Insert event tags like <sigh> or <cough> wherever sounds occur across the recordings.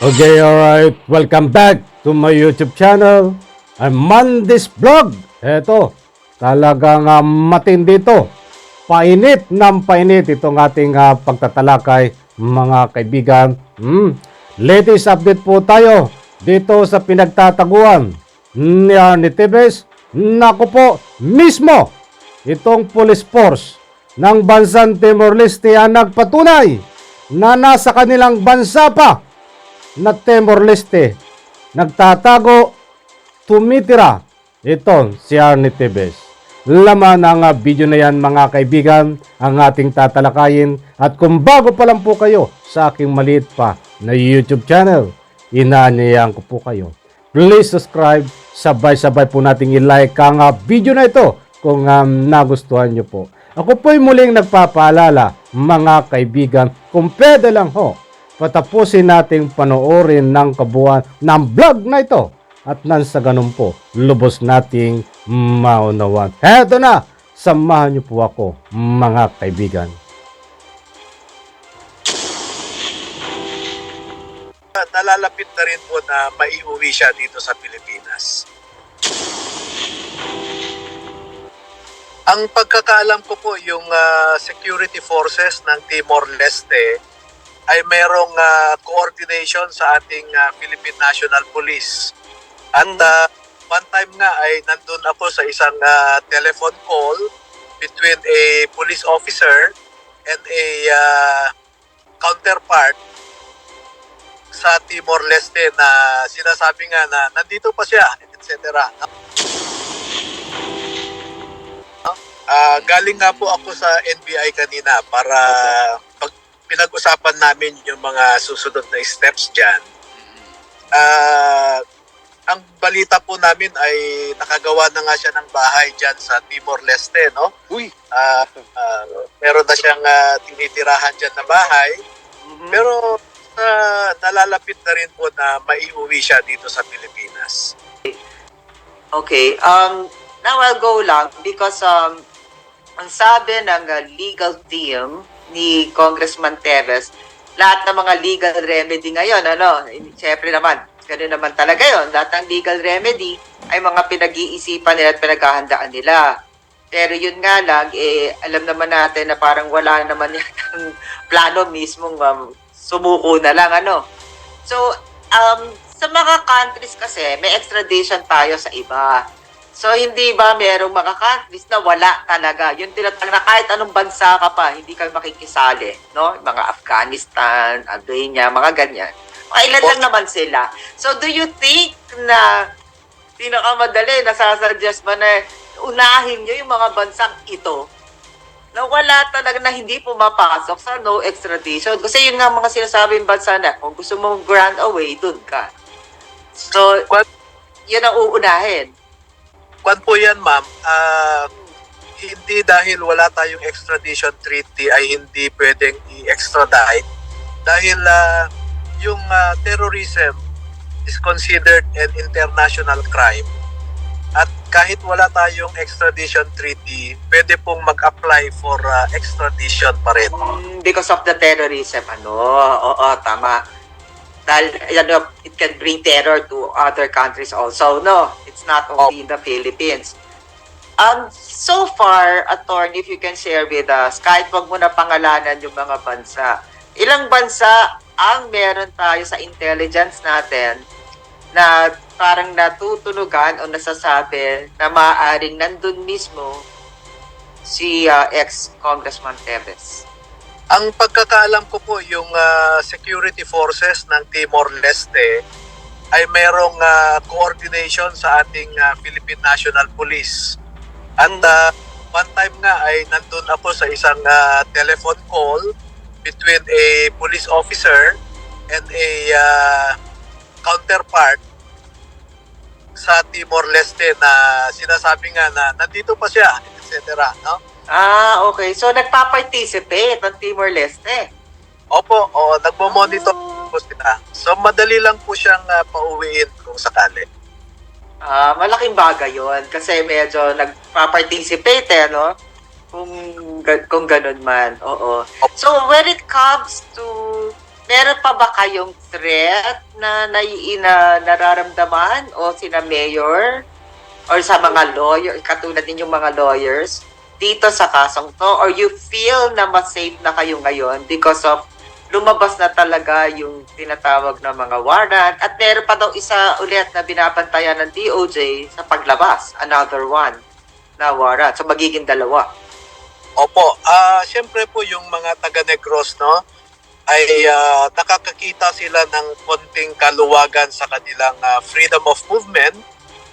Okay, alright. Welcome back to my YouTube channel. I'm Mandis Vlog. Eto, talagang uh, matindi to. Painit ng painit itong ating ah, pagtatalakay, mga kaibigan. Hmm. Latest update po tayo dito sa pinagtataguan ni Arnie Tevez. Naku po, mismo itong police force ng bansang Timor-Leste ang nagpatunay na nasa kanilang bansa pa na Timor-Leste nagtatago tumitira ito si Arnie Tevez. Laman ng ah, video na yan mga kaibigan ang ating tatalakayin at kung bago pa lang po kayo sa aking maliit pa na YouTube channel, inaanyayan ko po kayo. Please subscribe, sabay-sabay po nating i-like ang ah, video na ito kung um, nagustuhan nyo po. Ako po'y muling nagpapaalala mga kaibigan kung pwede lang ho patapusin nating panoorin ng kabuuan ng vlog na ito at nang sa ganun po, lubos nating maunawan. Heto na, samahan niyo po ako mga kaibigan. nalalapit na rin po na maiuwi siya dito sa Pilipinas. Ang pagkakaalam ko po, yung ah, security forces ng Timor-Leste ay merong ah, coordination sa ating ah, Philippine National Police. At ah, one time nga ay nandun ako sa isang ah, telephone call between a police officer and a ah, counterpart sa Timor-Leste na sinasabi nga na nandito pa siya, etc. Ah, galing nga po ako sa NBI kanina para pag pinag-usapan namin yung mga susunod na steps dyan. Ah, ang balita po namin ay nakagawa na nga siya ng bahay dyan sa Timor-Leste, no? Uy! Ah, ah, meron na siyang ah, tinitirahan dyan na bahay. Pero ah, nalalapit na rin po na maiuwi siya dito sa Pilipinas. Okay, um, now I'll go lang because um, ang sabi ng uh, legal team ni Congressman Teves, lahat ng mga legal remedy ngayon, ano, syempre naman, ganun naman talaga yon lahat ng legal remedy ay mga pinag-iisipan nila at pinaghahandaan nila. Pero yun nga lang, eh, alam naman natin na parang wala naman <laughs> yung plano mismong um, sumuko na lang, ano. So, um, sa mga countries kasi, may extradition tayo sa iba. So, hindi ba merong mga countries na wala talaga? Yung tinatang na kahit anong bansa ka pa, hindi ka makikisali, no? Mga Afghanistan, Albania, mga ganyan. Mga ilan lang naman sila. So, do you think na pinakamadali, nasasuggest ba na unahin nyo yung mga bansang ito na wala talaga na hindi pumapasok sa no extradition. Kasi yun nga mga sinasabing bansa na, kung gusto mong grant away, dun ka. So, Well, yun ang uunahin. Kwan po yan, ma'am. Ah, hindi dahil wala tayong extradition treaty ay hindi pwedeng i-extradite. Dahil ah, yung ah, terrorism is considered an international crime. At kahit wala tayong extradition treaty, pwede pong mag-apply for ah, extradition pa rin. Mm, Because of the terrorism, ano, oo, tama. Dahil, ano, it can bring terror to other countries also, no? It's not only in the Philippines. Um, so far, attorney, if you can share with us, kahit wag mo na pangalanan yung mga bansa, ilang bansa ang meron tayo sa intelligence natin na parang natutunugan o nasasabi na maaaring nandun mismo si uh, ex-Congressman Tevez. Ang pagkakaalam ko po, yung ah, security forces ng Timor-Leste ay merong ah, coordination sa ating ah, Philippine National Police. At ah, one time nga ay nandun ako sa isang ah, telephone call between a police officer and a ah, counterpart sa Timor-Leste na sinasabi nga na nandito pa siya, etc. No? Ah, okay. So, nagpa-participate ang Timor-Leste. Opo, o nagmo-monitor po sila. So madali lang po siyang uh, pauwiin kung sakali. Ah, malaking bagay yon kasi medyo nagpa-participate, eh, no? Kung, kung ganun man, oo. So, when it comes to meron pa ba kayong threat na, nai- na nararamdaman o sina mayor or sa mga lawyer, katulad ninyong mga lawyers, dito sa kasong to? Or you feel na mas safe na kayo ngayon because of lumabas na talaga yung tinatawag na mga warrant at meron pa daw isa ulit na binabantayan ng DOJ sa paglabas, another one na warrant. So magiging dalawa. Opo, ah siyempre po yung mga taga Negros no ay ah, nakakakita sila ng konting kaluwagan sa kanilang ah, freedom of movement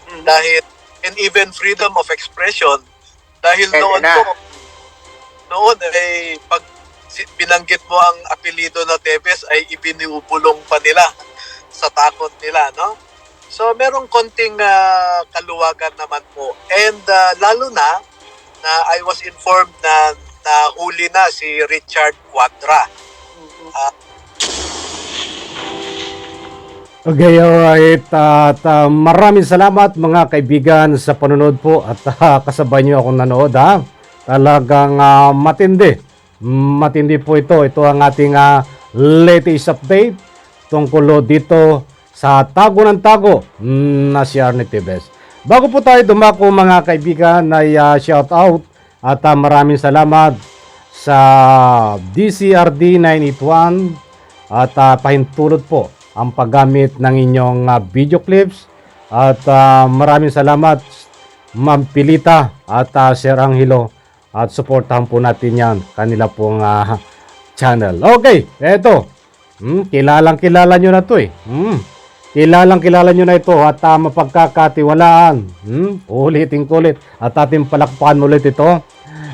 Mhm. dahil and even freedom of expression dahil Pwede noon na. po noon ay pag si- binanggit mo ang apelyido na Tevez ay ibinubulong pa nila sa takot nila no so merong konting ah, kaluwagan naman po and ah, lalo na na I was informed na nahuli na si Richard Quadra Mhm. Okay, alright. At ah, maraming salamat mga kaibigan sa panonood po at ah, kasabay niyo akong nanood ha. Talagang ah, matindi. Matindi po ito. Ito ang ating ah, latest update tungkol dito sa tago ng tago mm, na si Arnie Tibes. Bago po tayo dumako mga kaibigan ay ah, shout out at ah, maraming salamat sa DCRD 981 at ah, pahintulot po ang paggamit ng inyong ah, video clips at ah, maraming salamat Ma'am Pilita at ah, Sir Angelo at supportahan po natin yan kanila pong ah, channel. Okay, eto. Hmm, kilalang kilala nyo na to eh. Hmm, kilalang kilala nyo na ito at uh, mapagkakatiwalaan. Hmm, ulitin ko ulit at ating palakpakan ulit ito.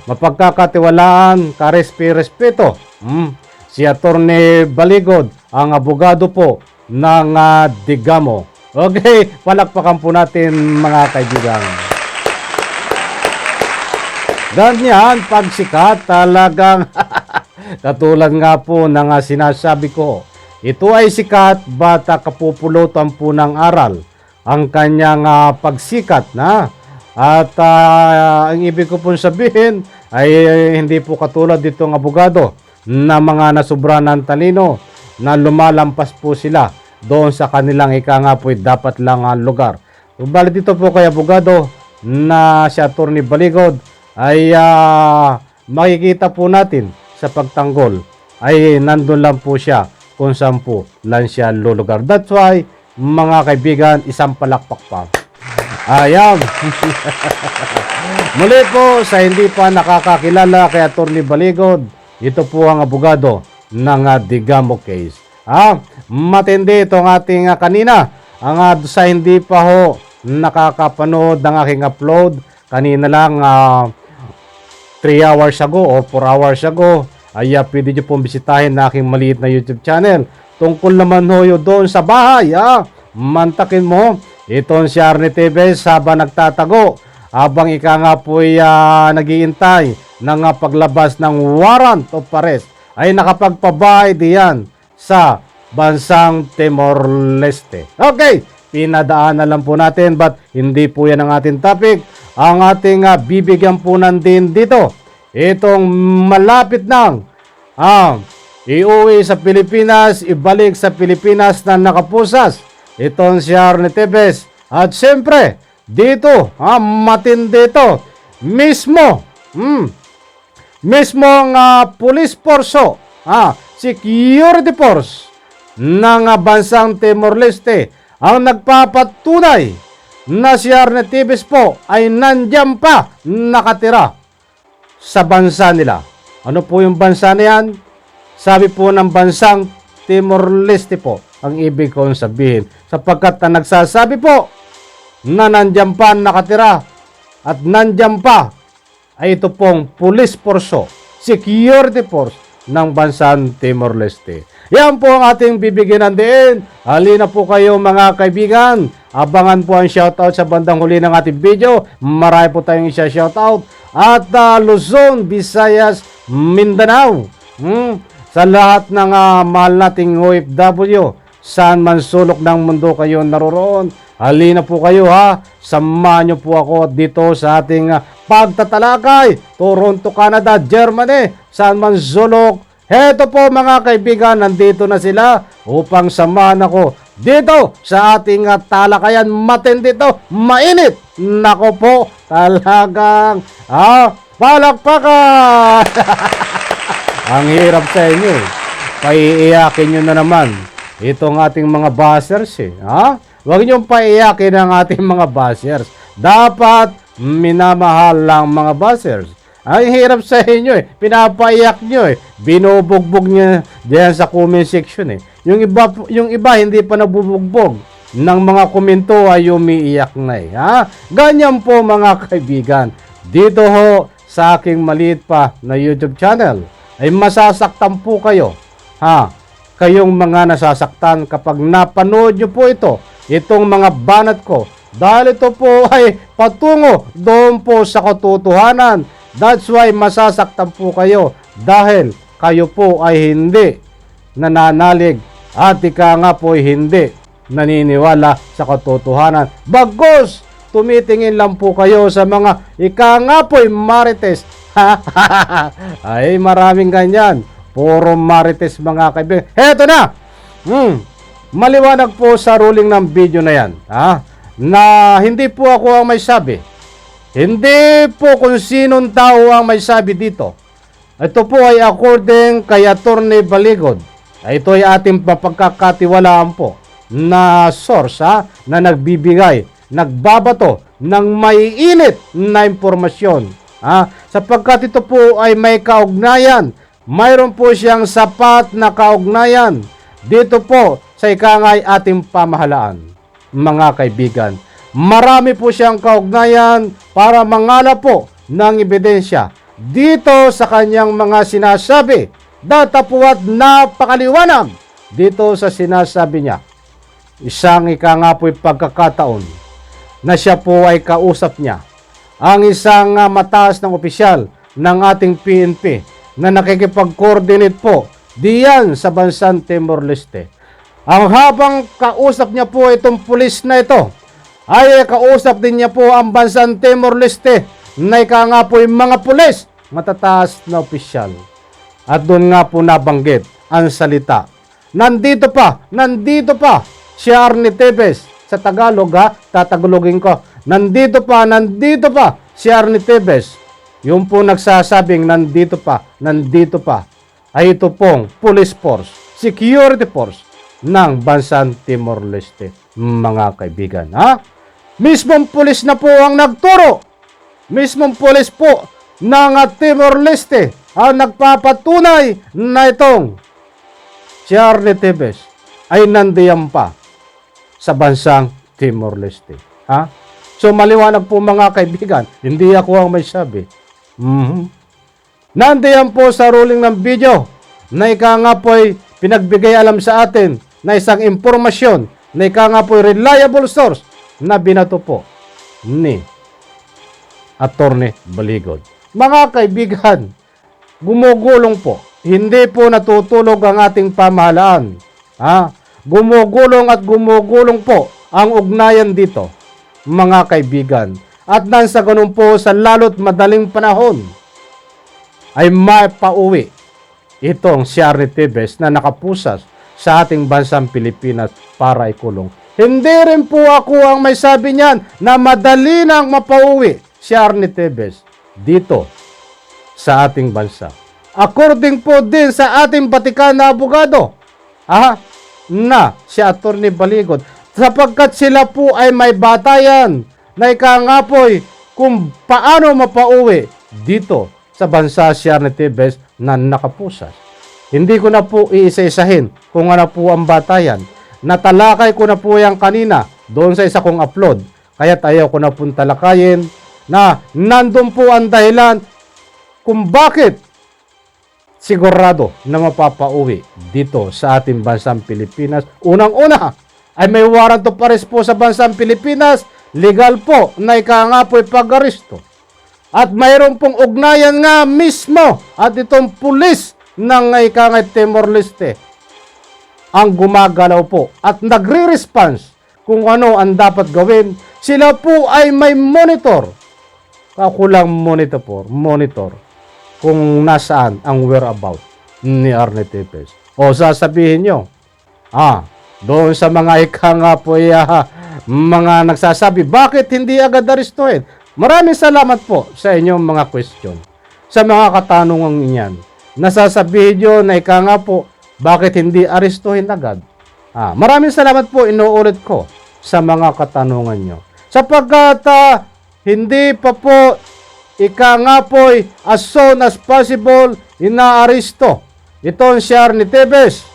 Mapagkakatiwalaan, karespi-respeto. Hmm, si Attorney Baligod, ang abogado po ng ah, Digamo. Okay, palakpakan po natin mga kaibigan. Ganyan, pag sikat, talagang <laughs> katulad nga po ng ah, sinasabi ko. Ito ay sikat, bata kapupulutan po ng aral ang kanyang ah, pagsikat na. At ah, ang ibig ko pong sabihin ay hindi po katulad ditong abogado na mga nasubra ng talino na lumalampas po sila doon sa kanilang ika nga po dapat lang ang lugar. Bali dito po kay abogado na si Attorney Baligod ay ah, makikita po natin sa pagtanggol ay nandun lang po siya kung saan po lang siya lulugar. That's why, mga kaibigan, isang palakpak pa. Ayan. <laughs> Muli po, sa hindi pa nakakakilala kay Attorney Baligod, ito po ang abogado ng ah, Digamo case. Ah, matindi itong ating ah, kanina. Ang ah, sa hindi pa ho nakakapanood ng aking upload, kanina lang ah, 3 hours ago o 4 hours ago ay uh, pwede nyo pong bisitahin na aking maliit na YouTube channel. Tungkol naman ho yun doon sa bahay. Ah. Mantakin mo itong si Arne TV habang nagtatago. Habang ika nga po ay uh, nagiintay ng ah, paglabas ng warrant of arrest ay nakapagpabahay diyan sa bansang Timor-Leste. Okay, pinadaanan lang po natin but hindi po yan ang ating topic. Ang ating ah, bibigyan po ng din dito, itong malapit nang ah, iuwi sa Pilipinas, ibalik sa Pilipinas na nakapusas. Itong si Arne Tevez. At siyempre, dito, ah, matindi ito. Mismo, hmm, mismo ang ah, police force, ah, security force ng ah, bansang Timor-Leste ang nagpapatunay na si Arne po ay nandyan pa nakatira sa bansa nila. Ano po yung bansa na yan? Sabi po ng bansang Timor-Leste po ang ibig kong sabihin. Sapagkat na nagsasabi po na nandyan pa nakatira at nandyan pa ay ito pong police force, security force ng bansang Timor-Leste. Yan po ang ating bibigyan ng diin. Halina po kayo mga kaibigan. Abangan po ang shoutout sa bandang huli ng ating video. Marami po tayong isa shoutout. At uh, Luzon, Visayas, Mindanao. Hmm? Sa lahat ng ah, mahal nating OFW, saan man sulok ng mundo kayo naroroon, halina po kayo ha. Samahan niyo po ako dito sa ating ah, pagtatalakay. Toronto, Canada, Germany, saan man sulok, Heto po mga kaibigan, nandito na sila upang samahan ako dito sa ating uh, talakayan. Matindi to, mainit. Nako po, talagang ah, palakpakan. <laughs> Ang hirap sa inyo eh. Paiiyakin nyo na naman itong ating mga buzzers eh. Ha? Huwag nyo paiiyakin ang ating mga buzzers. Dapat minamahal lang mga buzzers. Ang hirap sa inyo eh. Pinapaiyak nyo eh. Binubugbog nyo diyan sa comment section eh. Yung iba, yung iba hindi pa nabubugbog ng mga komento ay umiiyak na eh. Ha? Ganyan po mga kaibigan. Dito ho sa aking maliit pa na YouTube channel ay masasaktan po kayo. Ha? Kayong mga nasasaktan kapag napanood nyo po ito, itong mga banat ko. Dahil ito po <laughs> ay patungo doon po sa katotohanan. That's why masasaktan po kayo dahil kayo po ay hindi nananalig at ika nga po ay hindi naniniwala sa katotohanan. Bagos, tumitingin lang po kayo sa mga ika nga po ay marites. <laughs> ay maraming ganyan. Puro marites mga kaibigan. Heto na! Hmm, maliwanag po sa ruling ng video na yan. Ha? Na hindi po ako ang may sabi. Hindi po kung sinong tao ang may sabi dito. Ito po ay according kay Attorney Baligod. Ito ay ating mapagkakatiwalaan po na source ha, na nagbibigay, nagbabato ng maiinit na impormasyon. Ha? Sapagkat ito po ay may kaugnayan. Mayroon po siyang sapat na kaugnayan dito po sa ikangay ating pamahalaan. Mga kaibigan, marami po siyang kaugnayan para mangala po ng ebidensya dito sa kanyang mga sinasabi. Datapuat napakaliwanag dito sa sinasabi niya. Isang ika nga po'y pagkakataon na siya po ay kausap niya. Ang isang mataas ng opisyal ng ating PNP na nakikipag-coordinate po diyan sa bansang Timor-Leste. Ang habang kausap niya po itong pulis na ito, ay kausap din niya po ang bansang Timor-Leste na ika nga po yung mga pulis, matataas na opisyal. At doon nga po nabanggit ang salita. Nandito pa, nandito pa si Arnie Tevez. Sa Tagalog ha, tatagulogin ko. Nandito pa, nandito pa si Arnie Tevez. Yung po nagsasabing nandito pa, nandito pa, ay ito pong police force, security force ng bansang Timor-Leste, mga kaibigan. Ha? Mismong pulis na po ang nagturo. Mismong pulis po ng Timor-Leste ang nagpapatunay na itong si Arne Tevez ay nandiyan pa sa bansang Timor-Leste. Ha? So maliwanag po mga kaibigan, hindi ako ang may sabi. Mhm. Nandiyan po sa ruling ng video na ika nga po ay pinagbigay alam sa atin na isang impormasyon na ika nga po ay reliable source na binato po ni Attorney Baligod. Mga kaibigan, gumugulong po. Hindi po natutulog ang ating pamahalaan. Ha? Gumugulong at gumugulong po ang ugnayan dito, mga kaibigan. At nang sa ganun po sa lalo't madaling panahon, ay mapauwi itong si Arne Tevez na nakapusas sa ating bansang Pilipinas para ikulong. Hindi rin po ako ang may sabi niyan na madali nang mapauwi si Arne Tevez dito sa ating bansa. According po din sa ating Batikan na abogado, aha, na si Atty. Baligod, sapagkat sila po ay may batayan na ikangapoy kung paano mapauwi dito sa bansa si Arne Tevez na nakapusas. Hindi ko na po iisa-isahin kung ano po ang batayan. Natalakay ko na po yan kanina doon sa isa kong upload. Kaya ayaw ko na pong talakayin na nandun po ang dahilan kung bakit sigurado na mapapauwi dito sa ating bansang Pilipinas. Unang-una ay may warrant of arrest po sa bansang Pilipinas. Legal po na ika nga po'y pag-aristo. At mayroon pong ugnayan nga mismo at itong pulis ng ika nga Timor-Leste ang gumagalaw po at nagre-response kung ano ang dapat gawin. Sila po ay may monitor. Ako lang monitor po, monitor kung nasaan ang whereabout ni Arne Tepes. O sasabihin nyo, ah, doon sa mga ika nga po ah, mga nagsasabi, bakit hindi agad aristuhin? Maraming salamat po sa inyong mga question. Sa mga katanungan niyan, nasasabihin nyo na ika nga po, bakit hindi aristuhin agad? Ah, maraming salamat po, inuulit ko sa mga katanungan nyo. Sapagkat ah, hindi pa po ika nga po as soon as possible inaaristo itong si Arnie Tevez.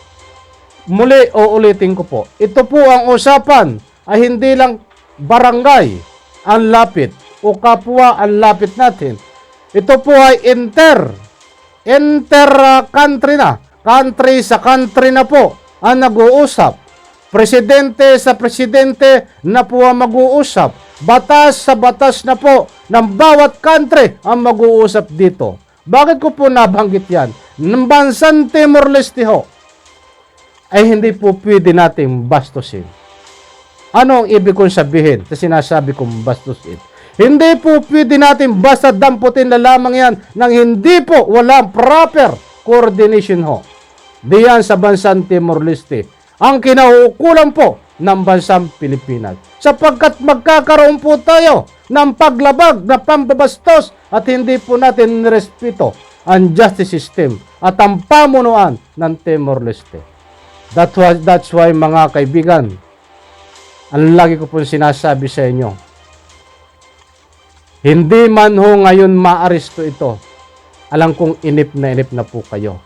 Muli uulitin ko po. Ito po ang usapan ay hindi lang barangay ang lapit o kapwa ang lapit natin. Ito po ay inter inter uh, country na. Country sa country na po ang nag-uusap. Presidente sa presidente na po ang mag-uusap. Batas sa batas na po ng bawat country ang mag-uusap dito. Bakit ko po nabanggit yan? Ng bansang Timor-Leste ho, ay hindi po pwede nating bastusin. Ano ang ibig kong sabihin sa sinasabi kong bastusin? Hindi po pwede natin basta damputin na lamang yan nang hindi po walang proper coordination ho. Diyan sa bansang Timor-Leste. Ang kinauukulan po ng bansang Pilipinas. Sapagkat magkakaroon po tayo ng paglabag na pambabastos at hindi po natin respeto ang justice system at ang pamunuan ng Timor-Leste. That was, that's why mga kaibigan, ang lagi ko pong sinasabi sa inyo, hindi man ho ngayon maaresto ito, alam kong inip na inip na po kayo.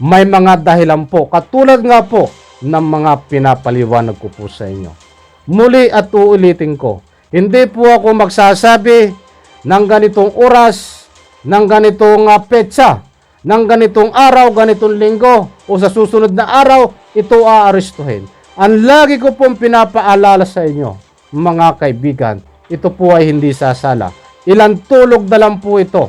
May mga dahilan po, katulad nga po ng mga pinapaliwanag ko po sa inyo. Muli at uulitin ko, hindi po ako magsasabi ng ganitong oras, ng ganitong uh, petsa, ng ganitong araw, ganitong linggo, o sa susunod na araw, ito aarestuhin. Ang lagi ko pong pinapaalala sa inyo, mga kaibigan, ito po ay hindi sasala. Ilang tulog na lang po ito,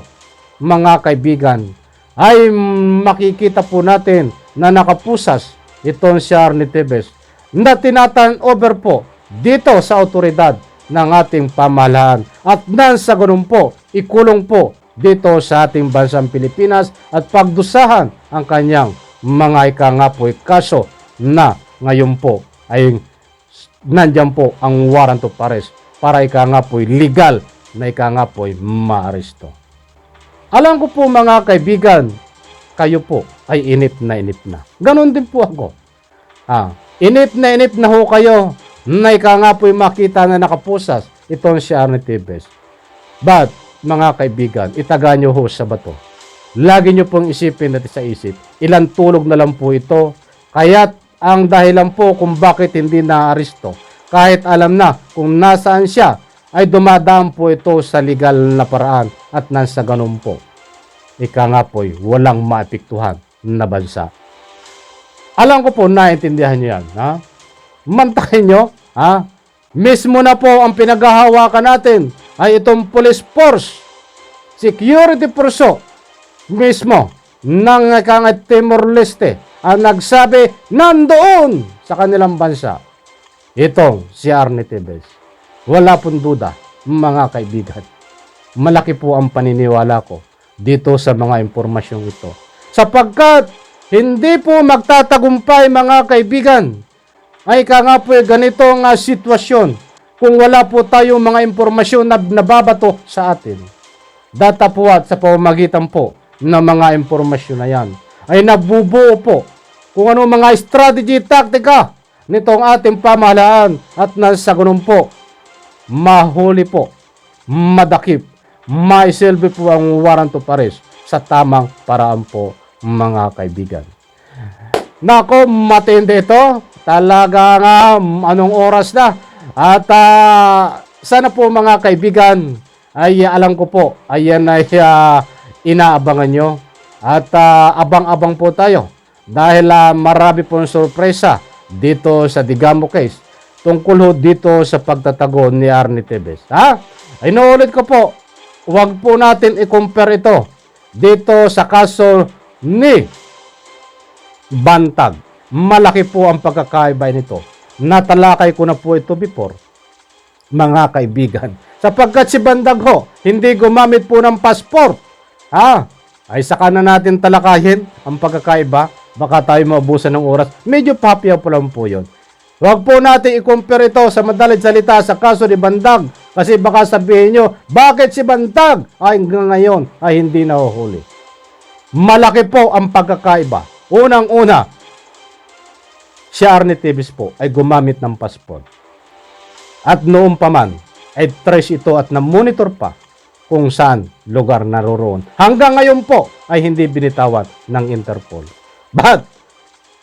mga kaibigan, ay makikita po natin na nakapusas itong si Arnie Tevez na tinatan over po dito sa otoridad ng ating pamahalaan. At nang sa ganun po, ikulong po dito sa ating bansang Pilipinas at pagdusahan ang kanyang mga ikangapoy. Kaso na ngayon po ay nandyan po ang warrant of arrest para ikangapoy legal na ikangapoy maaresto. Alam ko po mga kaibigan, kayo po ay inip na inip na. Ganon din po ako. Ah, inip na inip na ho kayo na ikangapoy makita na nakapusas itong si Arne Tevez. But, mga kaibigan, itaga nyo ho sa bato. Lagi nyo pong isipin natin sa isip, ilang tulog na lang po ito. Kaya't ang dahilan po kung bakit hindi naaresto, kahit alam na kung nasaan siya, ay dumadaan po ito sa legal na paraan at nasa ganun po. Ika nga po'y walang maapektuhan na bansa. Alam ko po, naintindihan nyo yan. Ha? Mantakin nyo, ha? Mismo na po ang pinaghahawakan natin ay itong police force, security force mismo ng kangat Timor-Leste ang nagsabi nandoon sa kanilang bansa. Itong si Arne Tevez. Wala pong duda, mga kaibigan. Malaki po ang paniniwala ko dito sa mga impormasyong ito. Sapagkat hindi po magtatagumpay mga kaibigan ay ka nga po ganitong uh, sitwasyon kung wala po tayong mga impormasyon na nababato sa atin. Data po at sa pamamagitan po ng mga impormasyon na yan ay nabubuo po kung ano mga strategy, taktika nitong ating pamahalaan at nasa ganun po mahuli po, madakip, maisilbi po ang warrant of sa tamang paraan po mga kaibigan. Nako, matindi ito. Talaga nga, anong oras na. At ah, sana po mga kaibigan, ay alam ko po, ayan ay ah, inaabangan nyo. At ah, abang-abang po tayo. Dahil ah, marami pong sorpresa dito sa Digamo case tungkol ho dito sa pagtatago ni Arnie Tevez. Ha? Inuulit ko po, huwag po natin i-compare ito dito sa kaso ni Bantag. Malaki po ang pagkakaiba nito. Natalakay ko na po ito before, mga kaibigan. Sapagkat si Bandag ho, hindi gumamit po ng passport. Ha? ay saka na natin talakayin ang pagkakaiba. Baka tayo mabusan ng oras. Medyo papyaw pa lang po yun. Huwag po natin i-compare ito sa madalit salita sa kaso ni Bandag. Kasi baka sabihin nyo, bakit si Bandag ay ngayon ay hindi nahuhuli? Malaki po ang pagkakaiba. Unang-una, si Arnie Tevez po ay gumamit ng passport. At noon pa man, ay trace ito at na-monitor pa kung saan lugar naroroon. Hanggang ngayon po ay hindi binitawan ng Interpol. But,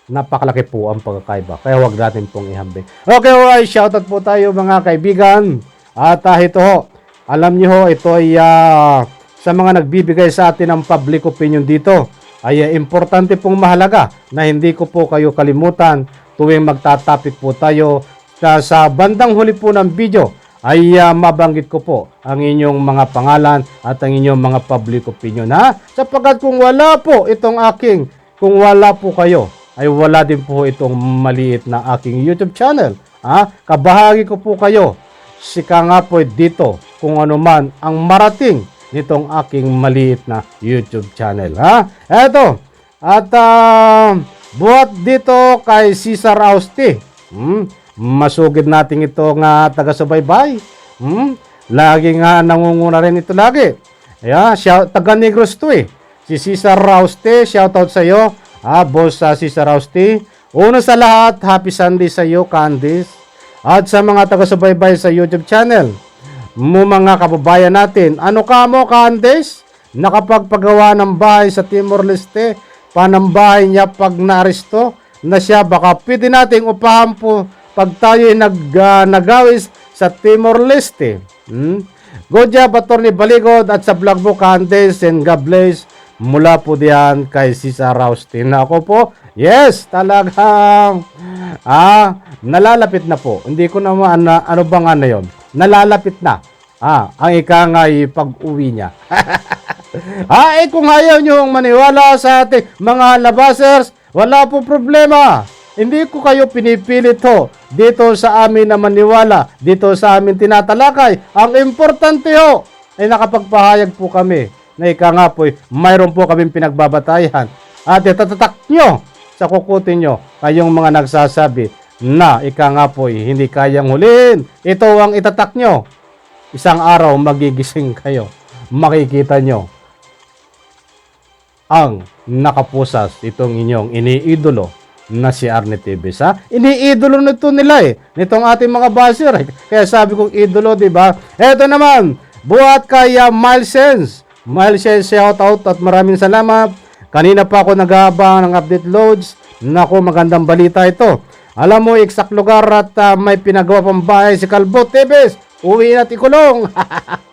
napakalaki po ang pagkakaiba. Kaya wag natin pong ihambing. Okay, alright. Shoutout po tayo mga kaibigan. At ah, ito ho, alam niyo ho, ito ay ah, sa mga nagbibigay sa atin ng public opinion dito. Ay ah, importante pong mahalaga na hindi ko po kayo kalimutan tuwing magtatapik po tayo sa, sa bandang huli po ng video ay ah, mabanggit ko po ang inyong mga pangalan at ang inyong mga public opinion ha sapagkat kung wala po itong aking kung wala po kayo ay wala din po itong maliit na aking YouTube channel ha kabahagi ko po kayo sika nga po dito kung ano man ang marating nitong aking maliit na YouTube channel ha eto at ah, buhat dito kay Cesar Austi hmm? masugid natin ito nga taga-subaybay. Hmm? Lagi nga nangunguna rin ito lagi. Yeah, shout, taga Negros to eh. Si Cesar Rauste, shout out sa iyo. Ah, boss sa Cesar Rauste. Una sa lahat, happy Sunday sa iyo, Candice. At sa mga taga-subaybay sa YouTube channel. Mo mga kababayan natin, ano ka mo, Candice? Nakapagpagawa ng bahay sa Timor-Leste. Panambahay niya pag naaresto na siya baka pwede nating upahan po pag tayo nag, ah, nagawis sa Timor-Leste. Hmm? Good job, Atty. Baligod at sa vlog mo, Candice and God bless. Mula po diyan kay Cesar Raustin. Ako po, yes, talagang ah, nalalapit na po. Hindi ko na, ano ano yon. Nalalapit na. Ah, ang ika nga pag-uwi niya. <laughs> ah, eh kung ayaw nyo maniwala sa ating mga labasers, wala po problema. Hindi ko kayo pinipilit ho dito sa amin na maniwala, dito sa amin tinatalakay. Ang importante ho ay nakapagpahayag po kami na ika nga po, mayroon po kaming pinagbabatayan. At itatatak nyo sa kukutin nyo kayong mga nagsasabi na ika nga po hindi kayang huliin. Ito ang itatak nyo. Isang araw magigising kayo. Makikita nyo ang nakapusas itong inyong iniidolo na si Arne Tevez ha. Iniidolo nito nila eh. Nitong ating mga basher. Kaya sabi kong idolo, di ba? Eto naman, buhat kay uh, Miles Sense. Miles Sense, shout out at maraming salamat. Kanina pa ako nag-aabang ng update loads. Naku, magandang balita ito. Alam mo, exact lugar at uh, may pinagawa pang bahay si Calvo Tevez. Uwi at ikulong.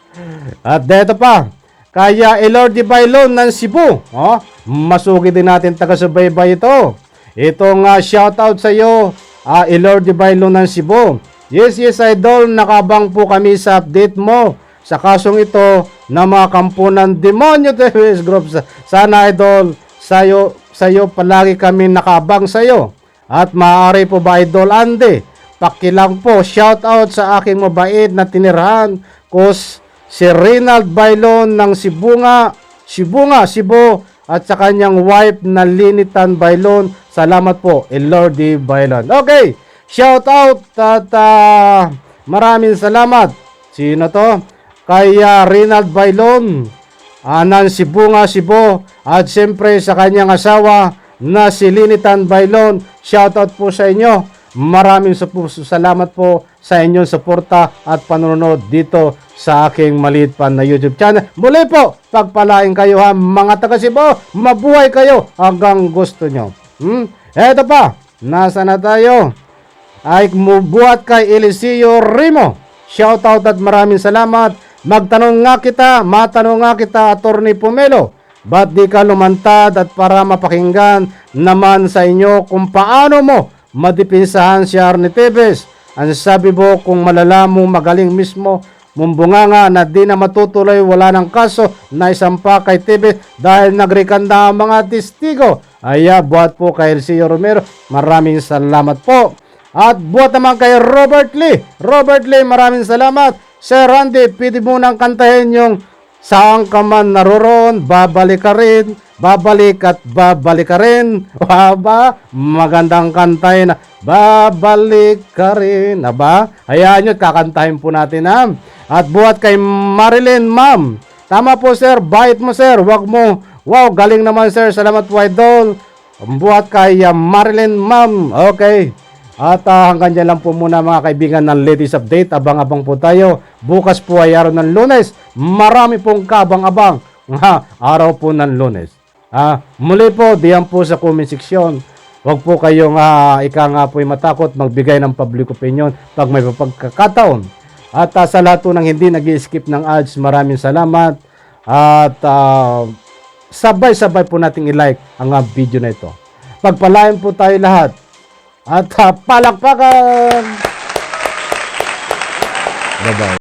<laughs> at dito pa, kaya Elordi Bailon ng Cebu. Oh, masugi din natin taga-subaybay ito. Ito nga shoutout sa iyo, ah, Elordi Bailon ng Cebu. Yes, yes, idol, nakabang po kami sa update mo sa kasong ito na mga kampunan demonyo terrorist <laughs> groups. Sana idol, sayo, sayo palagi kami nakabang sa iyo. At maaari po ba idol Andy, pakilang po shoutout sa aking mabait na tinirahan ko si Rinald Bailon ng Sibunga, Sibunga, Cebu at sa kanyang wife na Linitan Bailon. Salamat po, Elordi Bailon. Okay, shout out at ah, maraming salamat. Sino to? Kay ah, Rinald Bailon, Anan Sibunga, Cebu at siyempre sa kanyang asawa na si Linitan Bailon. Shout out po sa inyo. Maraming salamat po sa inyong suporta at panonood dito sa aking maliit pa na YouTube channel. Muli po, pagpalain kayo ha mga taga Cebu. Mabuhay kayo hanggang gusto nyo. Hmm? Eto pa, nasa na tayo? Ay buhat kay Eliseo Rimo. Shoutout at maraming salamat. Magtanong nga kita, matanong nga kita, Attorney Pomelo. Ba't di ka lumantad at para mapakinggan naman sa inyo kung paano mo madipensahan si Arne Tevez? Ang sabi mo kung malala mo magaling mismo mumbunganga na di na matutuloy wala ng kaso na isampa kay Tevez dahil nagrekanda ang mga testigo. Aya, buhat po kay Elcio Romero. Maraming salamat po. At buhat naman kay Robert Lee. Robert Lee, maraming salamat. Sir Randy, pwede mo nang kantahin yung Saan ka man naroroon, babalik ka rin, babalik at babalik ka rin. <laughs> Aba, magandang kantay na, babalik ka rin. Aba, hayaan nyo, kakantahin po natin ha. At buhat kay Marilyn, ma'am. Tama po sir, bait mo sir, wag mo. Wow, galing naman sir, salamat po idol. Buhat kay Marilyn, ma'am. Okay. At ah, hanggang dyan lang po muna mga kaibigan ng latest update. Abang-abang po tayo. Bukas po ay araw ng lunes. Marami pong kabang-abang. Ha, araw po ng lunes. Ah, muli po, diyan po sa comment section. Huwag po kayong ah, ika nga po matakot magbigay ng public opinion pag may pagkakataon. At ah, sa lahat po ng hindi nag skip ng ads, maraming salamat. At ah, sabay-sabay po nating i-like ang ah, video na ito. Pagpalain po tayo lahat. At uh, palakpakan! Bye-bye.